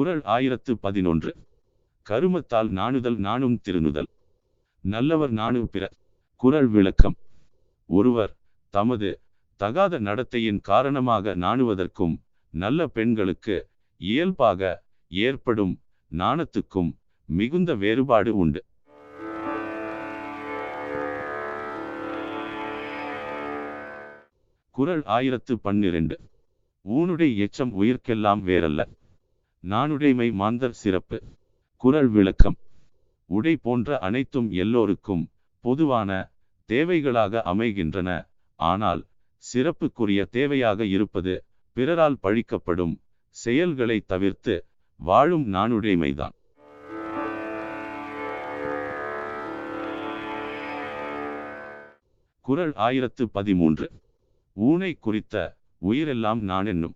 குரல் ஆயிரத்து பதினொன்று. கருமத்தால் நாணுதல் நாணும் திருநுதல். நல்லவர் நாணு பிற. குரல் விளக்கம். ஒருவர் தமது தகாத நடத்தையின் காரணமாக நாணுவதற்கும் நல்ல பெண்களுக்கு இயல்பாக ஏற்படும் நாணத்துக்கும் மிகுந்த வேறுபாடு உண்டு. குரல் ஆயிரத்து பன்னிரண்டு. ஊனுடைய எச்சம் உயிர்க்கெல்லாம் வேறல்ல. நானுடைமை மாந்தர் சிறப்பு குறள் விளக்கம். உடை போன்ற அனைத்தும் எல்லோருக்கும் பொதுவான தேவைகளாக அமைகின்றன. ஆனால் சிறப்புக்குரிய தேவையாக இருப்பது பிறரால் பழிக்கப்படும் செயல்களை தவிர்த்து வாழும் நானுடைமைதான். குறள் ஆயிரத்து பதிமூன்று. ஊனை குறித்த உயிரெல்லாம் நான் என்னும்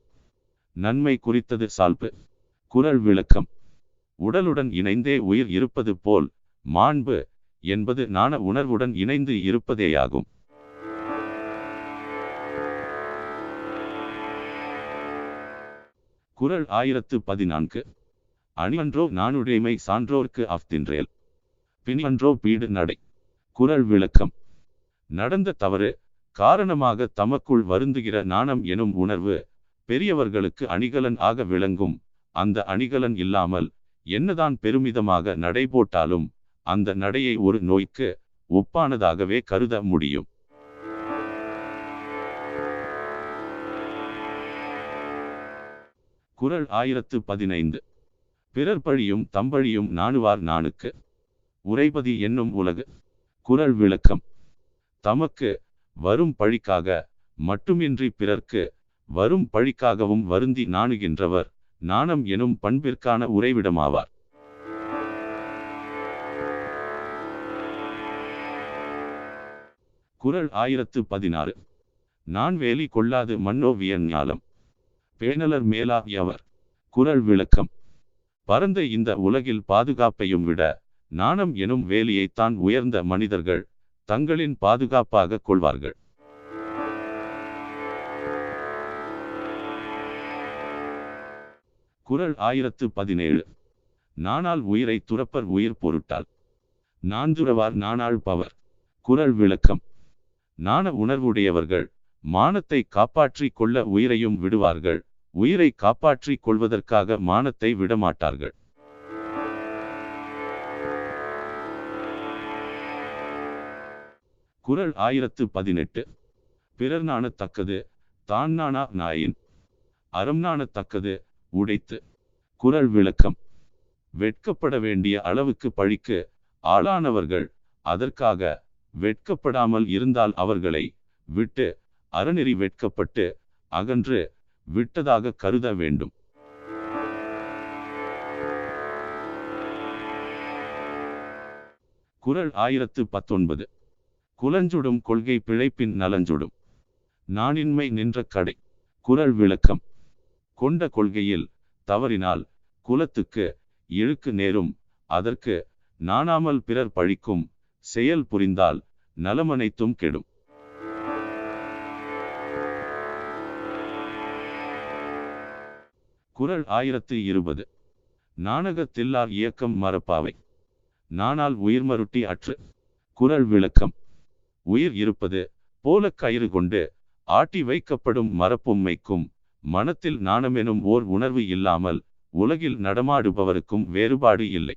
நன்மை குறித்தது சால்பு. குரல் விளக்கம். உடலுடன் இணைந்தே உயிர் இருப்பது போல் மாண்பு என்பது நாண உணர்வுடன் இணைந்து இருப்பதேயாகும். குரல் ஆயிரத்து பதினான்கு. அணிவன்றோ நானுடைமை சான்றோர்க்கு அஃதின்றேல் பிணியன்றோ பீடு நடை. குரல் விளக்கம். நடந்த தவறு காரணமாக தமக்குள் வருந்துகிற நாணம் எனும் உணர்வு பெரியவர்களுக்கு அணிகலன் ஆக விளங்கும் அந்த அணிகலன் இல்லாமல் என்னதான் பெருமிதமாக நடை போட்டாலும் அந்த நடையை ஒரு நோய்க்கு ஒப்பானதாகவே கருத முடியும். குரல் ஆயிரத்து பதினைந்து. பிறர் பழியும் தம்பழியும் நாணுவார் நாணுக்கு. உரைபதி என்னும் உலகு. குரல் விளக்கம். தமக்கு வரும் பழிக்காக மட்டுமின்றி பிறர்க்கு வரும் பழிக்காகவும் வருந்தி நாணுகின்றவர். நாணம் எனும் பண்பிற்கான உறைவிடமாவார். குறள் ஆயிரத்து பதினாறு. நான் வேலி கொள்ளாது மன்னோவியன் ஞாலம் பேணலர் மேலாகியவர். குரல் விளக்கம். பரந்த இந்த உலகில் பாதுகாப்பையும் விட நாணம் எனும் வேலியைத்தான் உயர்ந்த மனிதர்கள் தங்களின் பாதுகாப்பாக கொள்வார்கள். குறள் ஆயிரத்து பதினேழு. நானால் உயிரை துறப்பர் உயிர் பொருட்டால். நான்துறவார் நானாள் பவர். குறள் விளக்கம். நாண உணர்வுடையவர்கள். மானத்தை காப்பாற்றிக் கொள்ள உயிரையும் விடுவார்கள். உயிரை காப்பாற்றிக் கொள்வதற்காக மானத்தை விடமாட்டார்கள். குறள் ஆயிரத்து பதினெட்டு. பிறர் நாணத்தக்கது. தான் நாணா நாயின். அறம் நாணத்தக்கது. உடைத்து குரல் விளக்கம். வெட்கப்பட வேண்டிய அளவுக்கு பழிக்கு ஆளானவர்கள் அதற்காக வெட்கப்படாமல் இருந்தால் அவர்களை விட்டு அறநெறி வெட்கப்பட்டு அகன்று விட்டதாக கருத வேண்டும். குரல் ஆயிரத்து பத்தொன்பது. குலஞ்சுடும் கொள்கை பிழைப்பின் நலஞ்சுடும். நானின்மை நின்ற கடை. குரல் விளக்கம். கொண்ட கொள்கையில் தவறினால் குலத்துக்கு இழுக்கு நேரும். அதற்கு நாணாமல் பிறர் பழிக்கும் செயல் புரிந்தால் நலமனைத்தும் கெடும். குறள் ஆயிரத்து இருபது. நாணகத்தில்லார் இயக்கம் மரப்பாவை நானால் உயிர்மருட்டி அற்று. குரல் விளக்கம். உயிர் இருப்பது போல கயிறு கொண்டு ஆட்டி வைக்கப்படும் மரப்பொம்மைக்கும் மனத்தில் நாணமெனும் ஓர் உணர்வு இல்லாமல் உலகில் நடமாடுபவருக்கும் வேறுபாடு இல்லை.